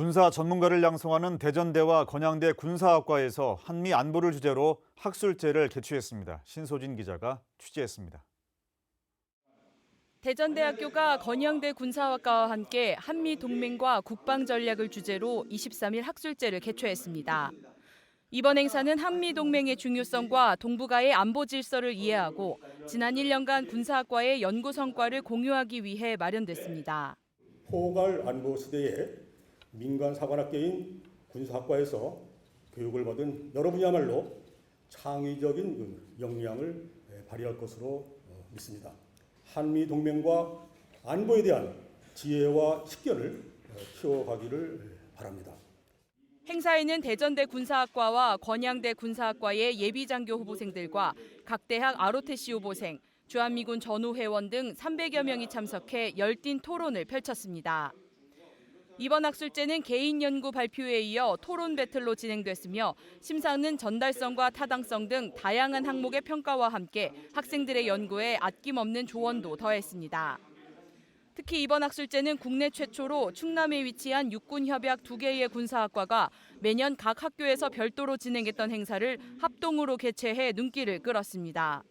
군사 전문가를 양성하는 대전대와 건양대 군사학과에서 한미 안보를 주제로 학술제를 개최했습니다. 신소진 기자가 취재했습니다. 대전대학교가 건양대 군사학과와 함께 한미 동맹과 국방 전략을 주제로 23일 학술제를 개최했습니다. 이번 행사는 한미 동맹의 중요성과 동북아의 안보 질서를 이해하고 지난 1년간 군사학과의 연구 성과를 공유하기 위해 마련됐습니다. 포괄 안보 시대에 민간 사관학계인 군사학과에서 교육을 받은 여러분이야말로 창의적인 그 역량을 예, 발휘할 것으로 어, 믿습니다. 한미 동맹과 안보에 대한 지혜와 식견을 어, 키워가기를 예, 바랍니다. 행사에는 대전대 군사학과와 건양대 군사학과의 예비장교 후보생들과 각 대학 ROTC 후보생, 주한미군 전후 회원 등 300여 명이 참석해 열띤 토론을 펼쳤습니다. 이번 학술제는 개인 연구 발표에 이어 토론 배틀로 진행됐으며 심사는 전달성과 타당성 등 다양한 항목의 평가와 함께 학생들의 연구에 아낌없는 조언도 더했습니다. 특히 이번 학술제는 국내 최초로 충남에 위치한 육군협약 두 개의 군사학과가 매년 각 학교에서 별도로 진행했던 행사를 합동으로 개최해 눈길을 끌었습니다.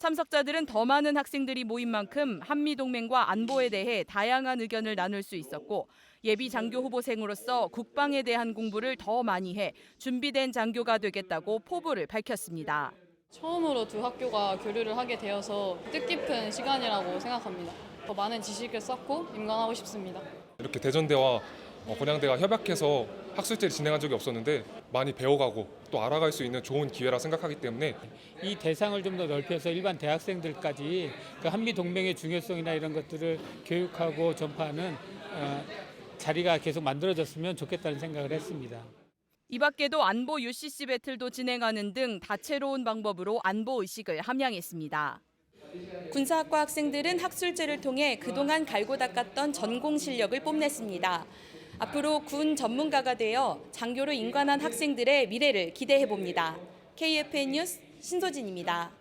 참석자들은 더 많은 학생들이 모인 만큼 한미 동맹과 안보에 대해 다양한 의견을 나눌 수 있었고 예비 장교 후보생으로서 국방에 대한 공부를 더 많이 해 준비된 장교가 되겠다고 포부를 밝혔습니다. 처음으로 두 학교가 교류를 하게 되어서 뜻깊은 시간이라고 생각합니다. 더 많은 지식을 쌓고 임관하고 싶습니다. 이렇게 대전대와 어, 건양대가 협약해서 학술제를 진행한 적이 없었는데 많이 배워가고 또 알아갈 수 있는 좋은 기회라 생각하기 때문에 이 대상을 좀 더 넓혀서 일반 대학생들까지 그 한미 동맹의 중요성이나 이런 것들을 교육하고 전파하는 어, 자리가 계속 만들어졌으면 좋겠다는 생각을 했습니다. 이 밖에도 안보 UCC 배틀도 진행하는 등 다채로운 방법으로 안보 의식을 함양했습니다. 군사학과 학생들은 학술제를 통해 그동안 갈고 닦았던 전공 실력을 뽐냈습니다. 앞으로 군 전문가가 되어 장교로 인관한 학생들의 미래를 기대해 봅니다. KFN 뉴스 신소진입니다.